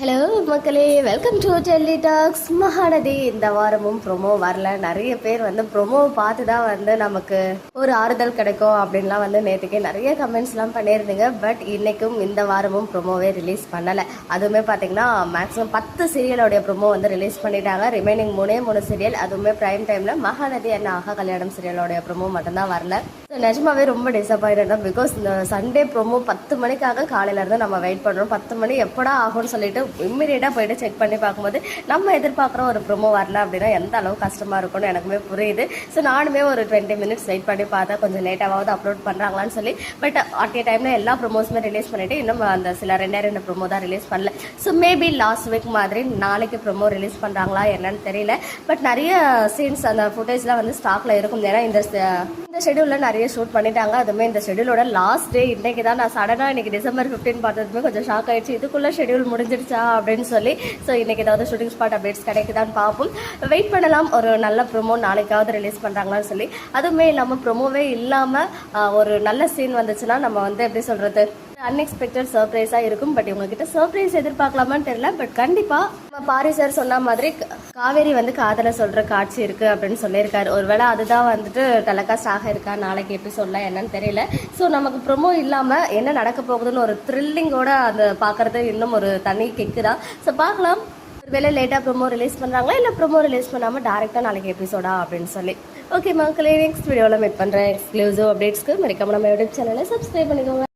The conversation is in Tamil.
ஹலோ மக்களே. Welcome to Delhi talks Mahanadi இந்த வாரமும் ப்ரொமோ வரல. நிறைய பேர் வந்து ப்ரொமோ பார்த்து தான் வந்து நமக்கு ஒரு ஆறுதல் கிடைக்கும் அப்படின்லாம் வந்து நேற்றுக்கே நிறைய கமெண்ட்ஸ்லாம் பண்ணியிருந்தீங்க. பட் இன்றைக்கும் இந்த வாரமும் ப்ரொமோவே ரிலீஸ் பண்ணலை. அதுவுமே பார்த்தீங்கன்னா மேக்ஸிமம் பத்து சீரியலோடைய ப்ரொமோ வந்து ரிலீஸ் பண்ணிட்டாங்க. ரிமைனிங் மூணே மூணு சீரியல் அதுவுமே ப்ரைம் டைமில் மகாநதி அண்ட் ஆகா கல்யாணம் சீரியலோடைய ப்ரொமோ மட்டும்தான் வரல. நிஜமாவே ரொம்ப டிசப்பாயின்ட் தான் பிகாஸ் இந்த சண்டே ப்ரோமோ பத்து மணிக்காக காலையிலேருந்து நம்ம வெயிட் பண்ணுறோம் பத்து மணி எப்படா ஆகும்னு சொல்லிட்டு இம்மிடியேட்டாக போயிட்டு செக் பண்ணி பார்க்கும்போது நம்ம எதிர்பார்க்குற ஒரு ப்ரோமோ வரல அப்படின்னா எந்த அளவு கஷ்டமாக இருக்கும்னு எனக்குமே புரியுது. ஸோ நானுமே ஒரு டுவெண்ட்டி மினிட்ஸ் வெயிட் பண்ணி பார்த்தா கொஞ்சம் லேட்டாவது அப்லோட் பண்ணுறாங்களான்னு சொல்லி. பட் அட் ஏ டைமில் எல்லா ப்ரொமோஸுமே ரிலீஸ் பண்ணிவிட்டு இன்னும் அந்த சில ரெண்டாயிரம் ரெண்டு ப்ரோமோ தான் ரிலீஸ் பண்ணல. ஸோ மேபி லாஸ்ட் வீக் மாதிரி நாளைக்கு ப்ரோமோ ரிலீஸ் பண்ணுறாங்களா என்னன்னு தெரியல. பட் நிறைய சீன்ஸ் அந்த ஃபுட்டேஜ்லாம் வந்து ஸ்டாக்ல இருக்கும். ஏன்னா இந்த ஷெடியூலில் நிறைய ஷூட் பண்ணிட்டாங்க. அதுவுமே இந்த ஷெடியூலோட லாஸ்ட் டே இன்னைக்கு தான். நான் சடனாக இன்னைக்கு டிசம்பர் ஃபிஃப்டீன் பார்த்ததுமே கொஞ்சம் ஷாக் ஆயிடுச்சு. இதுக்குள்ளே ஷெடியூல் முடிஞ்சிடுச்சா அப்படின்னு சொல்லி. ஸோ இன்னைக்கு ஏதாவது ஷூட்டிங் ஸ்பாட் அப்டேட்ஸ் கிடைக்குதான்னு பார்ப்போம். வெயிட் பண்ணலாம். ஒரு நல்ல ப்ரோமோ நாளைக்காவது ரிலீஸ் பண்ணுறாங்களான்னு சொல்லி. அதுவுமே இல்லாமல் ப்ரோமோவே இல்லாமல் ஒரு நல்ல சீன் வந்துச்சுன்னா நம்ம வந்து எப்படி சொல்கிறது அன்எக்ஸ்பெக்டட் சர்ப்ரைஸாக இருக்கும். பட் இவங்ககிட்ட சர்ப்ரைஸ் எதிர்பார்க்கலாமான்னு தெரியல. பட் கண்டிப்பாக பாரி சார் சொன்ன மாதிரி காவேரி வந்து காதலை சொல்கிற காட்சி இருக்குது அப்படின்னு சொல்லியிருக்காரு. ஒருவேளை அதுதான் வந்துட்டு டெலகாஸ்ட் ஆக இருக்கா? நாளைக்கு எபிசோட்லாம் என்னன்னு தெரியல. ஸோ நமக்கு ப்ரொமோ இல்லாமல் என்ன நடக்க போகுதுன்னு ஒரு த்ரில்லிங்கோட அந்த பார்க்குறது இன்னும் ஒரு தனி கெக்கு தான். ஸோ பார்க்கலாம். ஒருவேளை லேட்டாக ப்ரோமோ ரிலீஸ் பண்ணுறாங்களா இல்லை ப்ரோமோ ரிலீஸ் பண்ணாமல் டேரெக்டாக நாளைக்கு எபிசோடா அப்படின்னு சொல்லி. ஓகே மக்களே நெக்ஸ்ட் வீடியோவில் மீட் பண்ணுறேன் எக்ஸ்க்ளூசிவ் அப்டேட்ஸ்க்கு மறக்காம நம்ம யூடியூப் சேனலை சப்ஸ்கிரைப் பண்ணிக்கோங்க.